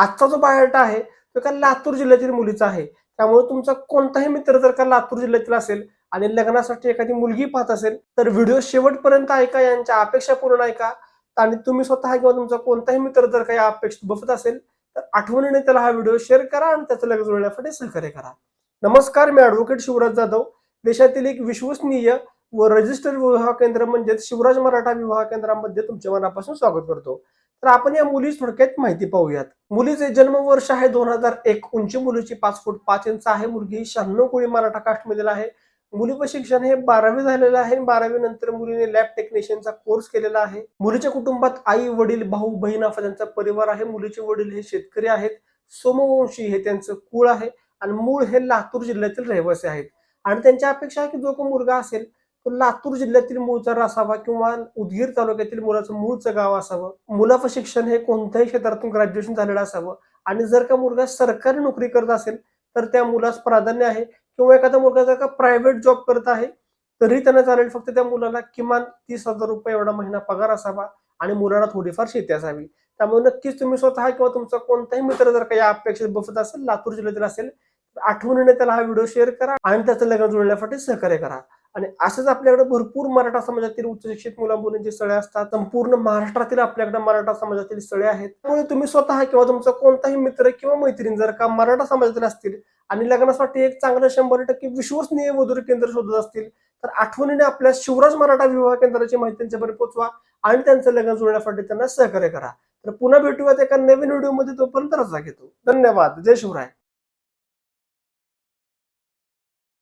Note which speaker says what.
Speaker 1: आजचा जो बायोडाटा आहे तो एका लातूर जिल्ह्यातील मुलीचा आहे. त्यामुळे तुमचा कोणताही मित्र जर का लातूर जिल्ह्यातील असेल आणि लग्नासाठी एखादी मुलगी पाहत असेल तर व्हिडिओ शेवटपर्यंत ऐका यांच्या अपेक्षा पूर्ण ऐका. आणि तुम्ही स्वतः किंवा तुमचा कोणताही मित्र जर काही अपेक्षित बसत असेल तर आठवणीने त्याला हा व्हिडिओ शेअर करा आणि त्याचं लग्न जुळण्यासाठी सहकार्य करा. नमस्कार मी ऍडव्होकेट शिवराज जाधव. देशातील एक विश्वसनीय व रजिस्टर विवाह केंद्र म्हणजेच शिवराज मराठा विवाह केंद्रामध्ये तुमच्या मनापासून स्वागत करतो. तर आपण या मुली थोडक्यात माहिती पाहूयात. मुलीचे जन्मवर्ष आहे दोन हजार एक. उंची मुलीची पाच फूट पाच इंच आहे. मुलगी शहाण्णव कोळी मराठा कास्टमधील आहे. मुलीचं शिक्षण हे बारावी झालेलं आहे. बारावी नंतर मुलीने लॅब टेक्निशियनचा कोर्स केलेला आहे. मुलीच्या कुटुंबात आई वडील भाऊ बहीण असा त्यांचा परिवार आहे. मुलीचे वडील हे शेतकरी आहेत. सोमवंशी हे त्यांचं कुळ आहे. आणि मूळ हे लातूर जिल्ह्यातील रहिवासी आहेत. आणि त्यांच्या अपेक्षा आहे की जो कोण मुलगा असेल तो लातूर जिल्ह्यातील मूळचा असावा किंवा उदगीर तालुक्यातील मुलाचं मूळचं गाव असावं. मुलाचं शिक्षण हे कोणत्याही क्षेत्रातून ग्रॅज्युएशन झालेलं असावं. आणि जर का मुलगा सरकारी नोकरी करत असेल तर त्या मुलास प्राधान्य आहे. किंवा एखादा मुलगा जर का प्रायव्हेट जॉब करत आहे तरी त्यांना चालेल फक्त त्या मुलाला किमान तीस हजार रुपये एवढा महिना पगार असावा आणि मुलाला थोडीफार शेती असावी. त्यामुळे नक्कीच तुम्ही स्वतः किंवा तुमचा कोणताही मित्र जर का या अपेक्षित बसत असेल लातूर जिल्ह्यातील असेल आठवणीने त्याला हा व्हिडिओ शेअर करा आणि त्याचं लग्न जुळण्यासाठी सहकार्य करा. आणि असंच आपल्याकडे भरपूर मराठा समाजातील उच्च शिक्षित मुला मुलींची स्थळे असतात संपूर्ण महाराष्ट्रातील आपल्याकडे मराठा समाजातील स्थळे आहेत. त्यामुळे तुम्ही स्वतः किंवा तुमचा कोणताही मित्र किंवा मैत्रीण जर का मराठा समाजातील असतील आणि लग्नासाठी एक चांगलं शंभर टक्के विश्वसनीय वधूर केंद्र शोधत असतील तर आठवणीने आपल्या शिवराज मराठा विवाह केंद्राची माहिती त्यांच्यापर्यंत पोहोचवा आणि त्यांचं लग्न जुळण्यासाठी त्यांना सहकार्य करा. तर पुन्हा भेटूयात एका नवीन व्हिडिओमध्ये तोपर्यंत रजा घेतो. धन्यवाद. जय शिवराय.